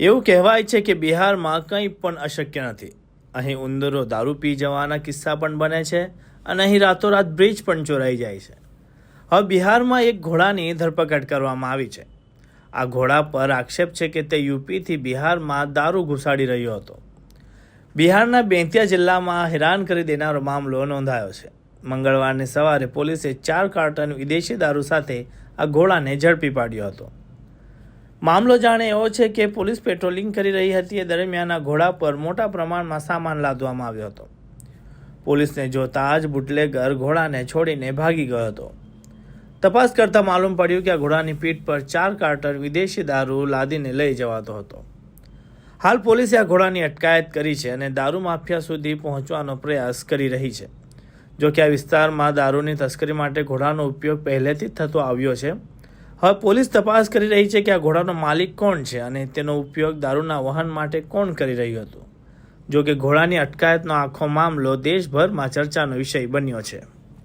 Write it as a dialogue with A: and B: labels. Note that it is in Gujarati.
A: એવું કહેવાય છે કે બિહારમાં કંઈ પણ અશક્ય નથી. અહીં ઉંદરો દારૂ પી જવાના કિસ્સા પણ બને છે અને અહીં રાતોરાત બ્રિજ પણ ચોરાઈ જાય છે. હવે બિહારમાં એક ઘોડાની ધરપકડ કરવામાં આવી છે. આ ઘોડા પર આક્ષેપ છે કે તે યુપીથી બિહારમાં દારૂ ઘુસાડી રહ્યો હતો. બિહારના બેંતિયા જિલ્લામાં હેરાન કરી દેનારો મામલો નોંધાયો છે. મંગળવારની સવારે પોલીસે ચાર કાર્ટન વિદેશી દારૂ સાથે આ ઘોડાને ઝડપી પાડ્યો હતો. મામલો જાણે એવો છે કે પોલીસ પેટ્રોલિંગ કરી રહી હતી. એ દરમિયાન આ ઘોડા પર મોટા પ્રમાણમાં સામાન લાદવામાં આવ્યો હતો. પોલીસને જોતા જ બુટલેગર ઘોડાને છોડીને ભાગી ગયો હતો. તપાસ કરતા માલુમ પડ્યું કે આ ઘોડાની પીઠ પર ચાર કાર્ટર વિદેશી દારૂ લાદીને લઈ જવાતો હતો. હાલ પોલીસે આ ઘોડાની અટકાયત કરી છે અને દારૂ માફિયા સુધી પહોંચવાનો પ્રયાસ કરી રહી છે. જો કે આ વિસ્તારમાં દારૂની તસ્કરી માટે ઘોડાનો ઉપયોગ પહેલેથી જ થતો આવ્યો છે. હવે પોલીસ તપાસ કરી રહી છે કે આ ઘોડાનો માલિક કોણ છે અને તેનો ઉપયોગ દારૂના વહન માટે કોણ કરી રહ્યું હતું? જો કે ઘોડાની અટકાયતનો આખો મામલો દેશભરમાં ચર્ચાનો વિષય બન્યો છે.